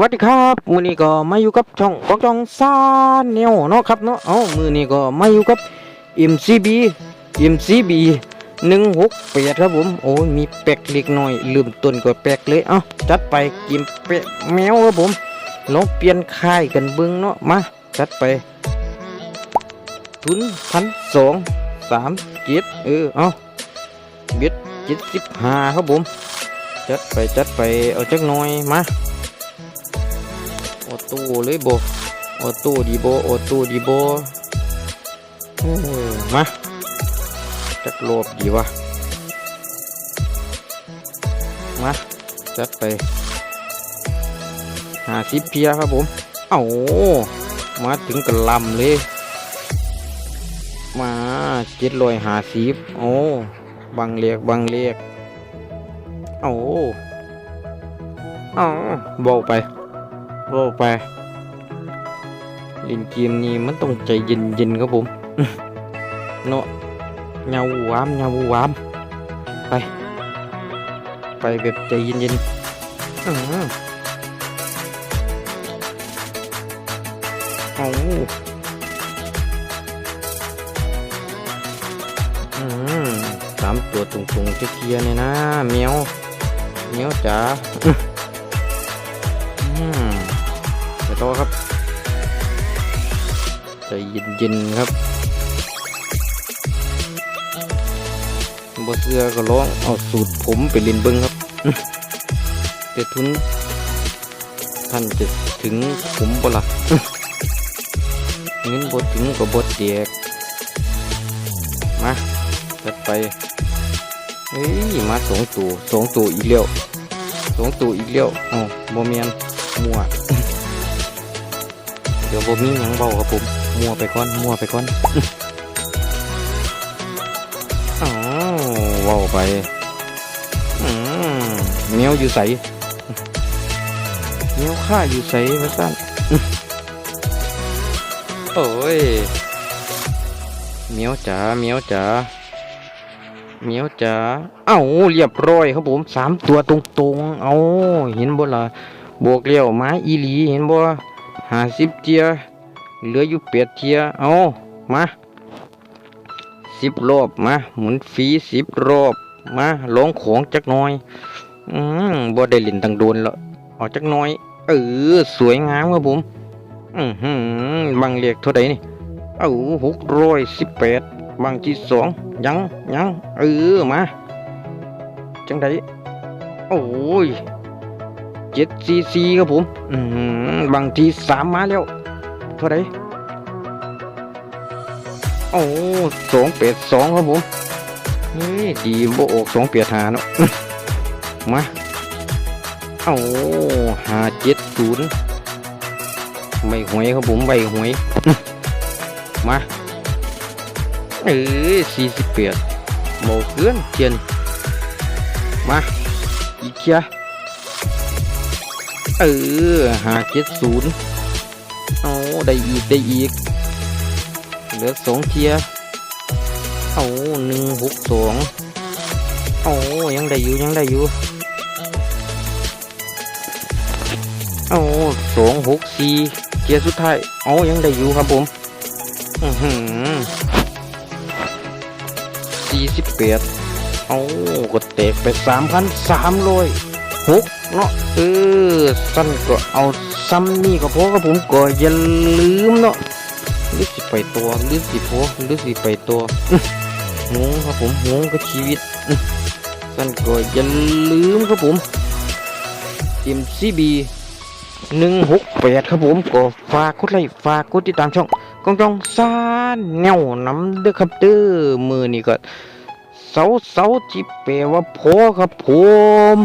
วัสดีครับมือนี้ก็มาอยู่กับช่องกองจองซาเนียวเนาะครับเนาะเอ้ามือนี้ก็มาอยู่กับ MCB MCB หนึ่งหกแปดครับผมโอ้ยมีแปลกเล็กน้อย ลืมต้นก็แปลกเลยเอ้าจัดไปกินแปะแมวครับผมลองเปลี่ยนค่ายกันเบิ้งเนาะมาจัดไป ทุนพันสองสามเจ็ดเออเอาเบ็ดเจ็ดสิบห้าครับผม จัดไปจัดไปเอาจักหน่อยมา ต้เลยโบออโต้ดีโบออโต้ดีโบเออมาจักโลบดีวะมาจัดไปหาสิเพียครับผม เอามาถึงกระลำเลย มาเจ็ดลอยหาสิบโอ้บังเลียกบังเลียกเอาเอาเบาไป เบาไปเล่นเกมนี้มันต้องใจเย็นๆครับผม เนาะเงาวามเงาวาม ไป ไปแบบใจเย็นๆอื้อหือเอาอืมสามตัวตรงๆเคลียร์ๆเลยนะเมียวเหนียวจ๋า ไปต่อครับใจเย็นๆครับบเสื้อก็ร้องเอาสูตรผมไปเล่นเบิ้งครับเดี๋ยวทุนท่านจะถึงผมบ่ล่ะเงินบดถึงกับบดเดียกมาจัดไปเฮ้ยมาสองตัวสองตัวอีกแล้วสองตัวอีกแล้วอ๋อบ่เมียนมัวเดี๋ยวบ่มีหยังเบาครับผมมัวไปก่อนมัวไปก่อนอ๋อเว้าไปอืมเมียวอยู่ใสเมียวข้าอยู่ใสมาสั้นโอ้ยเมียวจ๋าเมียวจ๋าเหมียวจ๋าเอ้าเรียบร้อยครับผมสามตัวตรงๆ เอาเห็นบ่ล่ะบวกเลี้ยวไม้อีหลีเห็นบ่ ห้าสิบเทียเหลืออยู่แปดเทียเอามาสิบรอบมาหมุนฟีสิบรอบมาลองของจักน่อย อืมบ่ได้ล่นตังโดนแล้วเอาจักน่อย เออสวยงามครับผม อือหืบางเรียกเท่าไหร่นี่เอ้าหกร้อยสิบแปดบางที่สองยังยังเออมาจังไดโอ้ย เจ็ดซีซีครับผมอืบางทีสามมาแล้ว เท่าไหร่โอ้สองเป็ดสองครับผมนี่ดีโบออกสองเปียดหาเนาะมาโอ้หาเจ็ดศูนย์ใบหวยครับผมใบหวยมาเออสี่สิบแปดโมเกินเทียนมาอีกเชีย เออหาเจ็ดศูนย์เอาได้อีกได้อีก เหลือสองเทียเอาหนึ่งหกสองเอายังได้อยู่ยังได้อยู่เอาสองหกสี่เทียสุดท้ายเอายังได้อยู่ครับผมอือหือสี่สิบแปดเอาก็แตกไปสามพันสามร้อย หกเนาะเออสั้นก็เอาซ้ำนี่ก็พอครับผมก็อย่าลืมเนาะหรือสิไปตัวหรือสิพอหรือสิไปตัวงงครับผมงงกับชีวิตสั้นก็อย่าลืมครับผม MCB หนึ่งหกแปดครับผมก็ฝากกดไลค์ฝากกดติดตามช่องกองจองซานแนวน้ำเด้อครับเด้อมือนี่ก็เสาเสาจิแปว่าพอครับผม